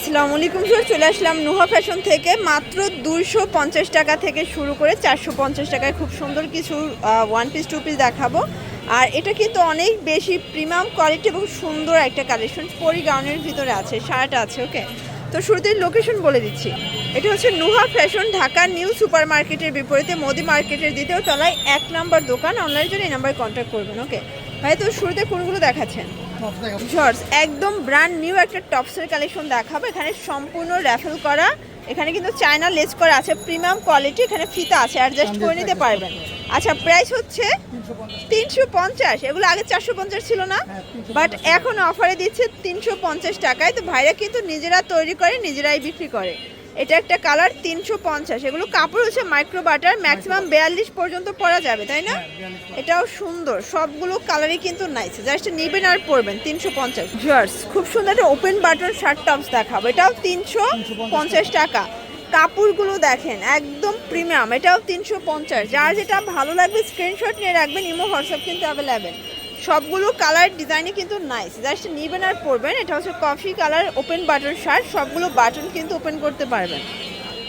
আসসালামু আলাইকুম স্যার চলে আসলাম নুহা ফ্যাশন থেকে। মাত্র দুশো পঞ্চাশ টাকা থেকে শুরু করে চারশো পঞ্চাশ টাকায় খুব সুন্দর কিছু ওয়ান পিস টু পিস দেখাবো। আর এটা কিন্তু অনেক বেশি প্রিমিয়াম কোয়ালিটি এবং সুন্দর একটা কালেকশন পরি গাউনের ভিতরে আছে সারাটা আছে ওকে তো শুরুতেই লোকেশন বলে দিচ্ছি। এটা হচ্ছে Nuha fashion Dhaka new super মার্কেটের বিপরীতে মোদি মার্কেটের দ্বিতীয় তলায় এক নম্বর দোকান। অনলাইনের জন্য এই নাম্বারে কন্ট্যাক্ট করবেন ওকে ভাই, তো শুরুতে কোনগুলো দেখাচ্ছেন? জর্জ একদম ব্র্যান্ড নিউ একটা টপসের কালেকশন দেখাবো। এখানে সম্পূর্ণ র্যাফেল করা। এখানে কিন্তু চায়না লেস করা আছে প্রিমিয়াম কোয়ালিটি এখানে ফিতা আছে অ্যাডজাস্ট করে নিতে পারবেন। আচ্ছা প্রাইস হচ্ছে তিনশো পঞ্চাশ। এগুলো আগে চারশো পঞ্চাশ ছিল না বাট এখন অফারে দিচ্ছে তিনশো পঞ্চাশ টাকায়। তো ভাইরা কিন্তু নিজেরা তৈরি করে নিজেরাই বিক্রি করে। এটা একটা কালার তিনশো পঞ্চাশ। এগুলো কাপড় হচ্ছে মাইক্রো বাটার ম্যাক্সিমাম বিয়াল্লিশ পর্যন্ত পরা যাবে তাই না? এটাও সুন্দর। সবগুলো কালারই কিন্তু নাইস জাস্ট নেবেন আর পরবেন তিনশো পঞ্চাশ। জার্স খুব সুন্দর একটা ওপেন বাটন শার্ট টপস দেখাবো। এটাও তিনশো পঞ্চাশ টাকা। কাপড়গুলো দেখেন একদম প্রিমিয়াম এটাও তিনশো পঞ্চাশ। যার যেটা ভালো লাগবে স্ক্রিনশট নিয়ে রাখবেন ইমো হোয়াটসঅ্যাপ কিন্তু অ্যাভেলেবেল সবগুলো কালার ডিজাইনে কিন্তু নাইস জাস্ট নিবেন আর পরবেন। এটা হচ্ছে coffee colour open button shirt সবগুলো বাটন কিন্তু ওপেন করতে পারবেন।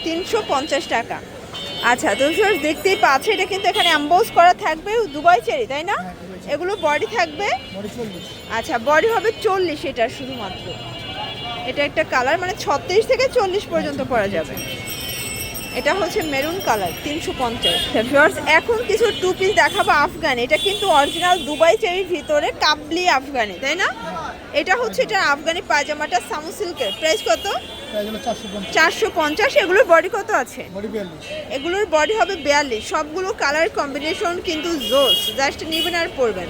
তিনশো পঞ্চাশ টাকা। আচ্ছা তো সর দেখতেই পাচ্ছে এটা কিন্তু এখানে অ্যাম্বোস করা থাকবে দুবাই চেরি তাই না? এগুলো বডি থাকবে? আচ্ছা বডি হবে চল্লিশ এটা শুধুমাত্র। এটা একটা কালার মানে ছত্রিশ থেকে চল্লিশ পর্যন্ত পরা যাবে। এটা হচ্ছে মেরুন কালার তিনশো পঞ্চাশ। এখন কিছু টু পিস দেখাবো আফগানি। এটা কিন্তু অরিজিনাল দুবাই চেরির ভিতরে কাবলি আফগানি তাই না? এটা হচ্ছে এটা আফগানি পায়জামাটা সামু সিল্কের। প্রাইস কত? চারশো পঞ্চাশ। এগুলোর বডি কত আছে? এগুলোর বডি হবে বিয়াল্লিশ। সবগুলো কালার কম্বিনেশন কিন্তু জোস জাস্ট নেবেন আর পরবেন।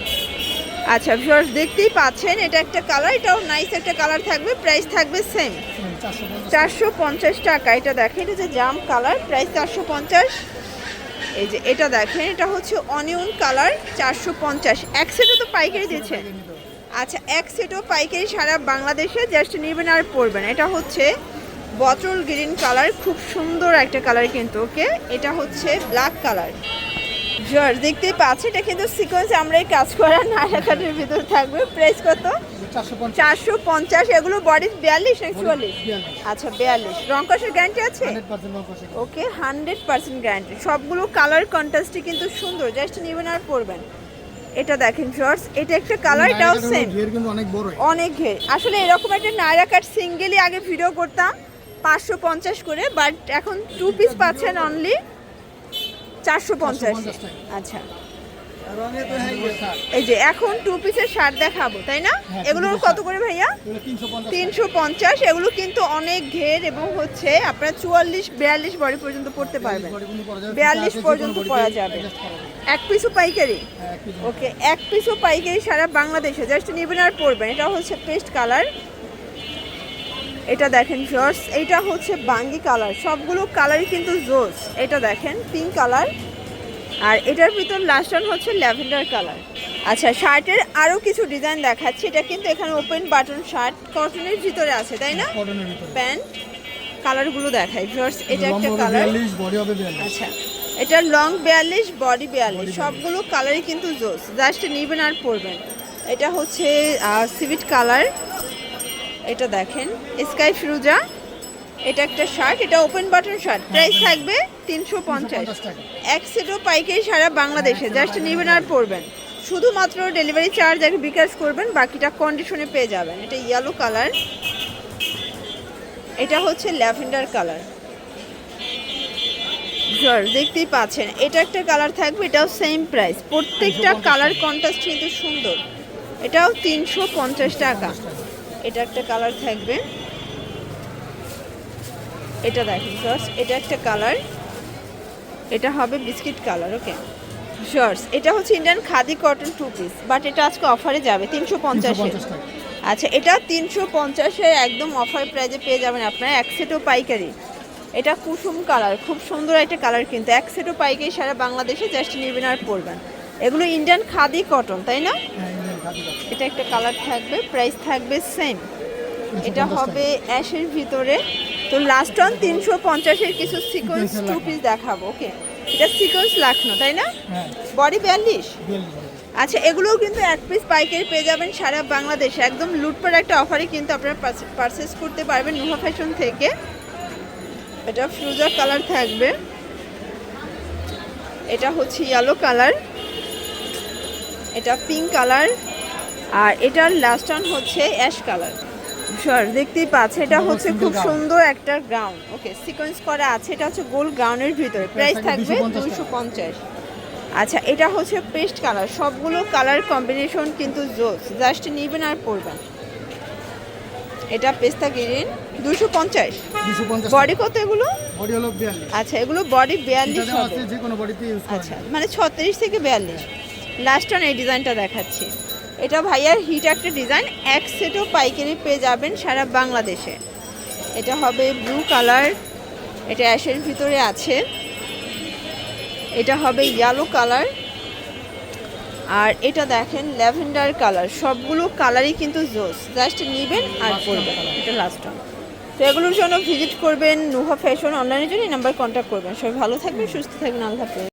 আচ্ছা ভিউয়ার্স দেখতেই পাচ্ছেন এটা একটা কালার এটাও নাইস একটা কালার থাকবে প্রাইস থাকবে সেম চারশো পঞ্চাশ টাকা। এটা দেখেন এটা যে জাম কালার প্রাইস চারশো পঞ্চাশ। এই যে এটা দেখেন এটা হচ্ছে অনিয়ন কালার চারশো পঞ্চাশ। এক সেটও তো পাইকারি দিচ্ছে। আচ্ছা এক সেটও পাইকারি সারা বাংলাদেশে জাস্ট নেবেন আর পরবেন। এটা হচ্ছে বটল গ্রিন কালার খুব সুন্দর একটা কালার কিন্তু ওকে? এটা হচ্ছে ব্ল্যাক কালার। জর্জ দেখতেই পাচ্ছি এটা কিন্তু সিকোয়েন্স আমরাই কাজ করা নারাকাটের ভিতর থাকবে। প্রাইস কত? চারশো পঞ্চাশ। এগুলো বডি বিয়াল্লিশ না চুয়াল্লিশ? আচ্ছা বিয়াল্লিশ। রং কষের গ্যারান্টি আছে? ওকে হান্ড্রেড পার্সেন্ট গ্যারান্টি সবগুলো কালার কন্ট্রাস্টই কিন্তু সুন্দর জাস্ট নেবেন আর পরবেন। এটা দেখেন শর্টস এটা একটা কালার এটাও সেম অনেক বড় অনেক ঘের। আসলে এরকম একটা নায়রা কাট সিঙ্গেলই আগে ভিডিও করতাম পাঁচশো পঞ্চাশ করে বাট এখন টু পিস পাচ্ছেন অনলি চারশো পঞ্চাশ। 450 আচ্ছা। এই যে এখন টু পিসের শার্ট দেখাবো তাই না? হ্যাঁ, এগুলোর কত করে ভাইয়া? তিনশো পঞ্চাশ। এগুলো কিন্তু অনেক ঘের এবং হচ্ছে আপনার চুয়াল্লিশ বিয়াল্লিশ বডি পর্যন্ত পড়তে পারবেন। বিয়াল্লিশ পর্যন্ত পরা যাবে। এক পিসও পাইকারি? হ্যাঁ, ওকে এক পিসও পাইকারি সারা বাংলাদেশে। জাস্ট নেবেন আর পরবেন। এটা হচ্ছে পেস্ট কালার। এটা দেখেন জর্স এইটা হচ্ছে বাঙ্গি কালার। সবগুলো কালারই কিন্তু জোস। এটা দেখেন পিঙ্ক কালার। আর এটার ভিতর লাস্ট ওয়ান হচ্ছে ল্যাভেন্ডার কালার আচ্ছা শার্টের আরও কিছু ডিজাইন দেখাচ্ছি। এটা কিন্তু এখানে ওপেন বাটন শার্ট কটনের ভিতরে আছে তাই না? প্যান্ট কালারগুলো দেখাই। জর্স এটা একটা কালার আচ্ছা এটা লং বিয়াল্লিশ বডি বিয়াল্লিশ। সবগুলো কালারই কিন্তু জোস জাস্ট নিবেন আর পরবেন। এটা হচ্ছে সিভিট কালার এটা দেখেন স্কাই ফিরুজা এটা একটা শার্ট এটা ওপেন বাটন শার্ট। প্রাইস থাকবে তিনশো পঞ্চাশ। এক সেটও পাইকারি সারা বাংলাদেশে জাস্ট নিবেন আর পরবেন। শুধুমাত্র ডেলিভারি চার্জ আগে বিকাশ করবেন বাকিটা কন্ডিশনে পেয়ে যাবেন। এটা ইয়েলো কালার এটা হচ্ছে ল্যাভেন্ডার কালার জর দেখতেই পাচ্ছেন এটা একটা কালার থাকবে এটাও সেম প্রাইস প্রত্যেকটা কালার কন্ট্রাস্ট কিন্তু সুন্দর। এটাও তিনশো পঞ্চাশ টাকা। এটা একটা কালার থাকবে। এটা দেখেন শর্টস এটা একটা কালার এটা হবে বিস্কিট কালার ওকে শর্টস এটা হচ্ছে Indian khadi cotton two piece but এটা আজকে অফারে যাবে তিনশো পঞ্চাশে আচ্ছা এটা তিনশো পঞ্চাশে একদম অফার প্রাইজে পেয়ে যাবেন আপনারা এক সেটও পাইকারি। এটা কুসুম কালার খুব সুন্দর একটা কালার কিন্তু এক সেটও পাইকারি সারা বাংলাদেশে জাস্ট নেবেন আর পরবেন। এগুলো ইন্ডিয়ান খাদি কটন তাই না? হ্যাঁ। এটা একটা কালার থাকবে প্রাইস থাকবে সেম এটা হবে অ্যাশের ভিতরে তো লাস্ট অন তিনশো পঞ্চাশের কিছু সিকোয়েন্স টু পিস দেখাবো ওকে এটা সিকোয়েন্স লাখনো তাই না? হ্যাঁ। বডি বিয়াল্লিশ বিয়াল্লিশ আচ্ছা এগুলোও কিন্তু এক পিস পাইকারি পেয়ে যাবেন সারা বাংলাদেশে। একদম লুটপাট একটা অফারে কিন্তু আপনারা পারচেস করতে পারবেন নুহা ফ্যাশন থেকে। এটা ফ্রুজা কালার থাকবে। এটা হচ্ছে ইয়েলো কালার এটা পিঙ্ক কালার আর এটার লাস্ট অন হচ্ছে অ্যাশ কালার সর দেখতেই পাচ্ছে এটা হচ্ছে খুব সুন্দর একটা গ্রাউন্ড ওকে সিকোয়েন্স করা আছে এটা হচ্ছে গোল গ্রাউন্ডের ভিতরে। প্রাইস থাকবে থাকবে 250 দুশো পঞ্চাশ। আচ্ছা এটা হচ্ছে পেস্ট কালার সবগুলো কালার কম্বিনেশন কিন্তু জোস। জাস্ট নিবেন আর পরবেন। এটা পেস্তা গ্রিন দুশো পঞ্চাশ। বডি কত এগুলো? বডি হলো আচ্ছা এগুলো বডি বিয়াল্লিশ আচ্ছা মানে ছত্রিশ থেকে বিয়াল্লিশ। লাস্ট অন এই ডিজাইনটা দেখাচ্ছি। এটা ভাইয়ার হিট একটা ডিজাইন এক সেটও পাইকারি পেয়ে যাবেন সারা বাংলাদেশে। এটা হবে ব্লু কালার এটা অ্যাশের ভিতরে আছে। এটা হবে ইয়েলো কালার আর এটা দেখেন ল্যাভেন্ডার কালার সবগুলো কালারই কিন্তু জোস। জাস্ট নেবেন আর পরবেন। এটা লাস্ট অন তো এগুলোর জন্য ভিজিট করবেন নুহা ফ্যাশন অনলাইনের জন্য এই নাম্বার কন্ট্যাক্ট করবেন। সবাই ভালো থাকবেন সুস্থ থাকবেন আল্লাহ হাফেজ।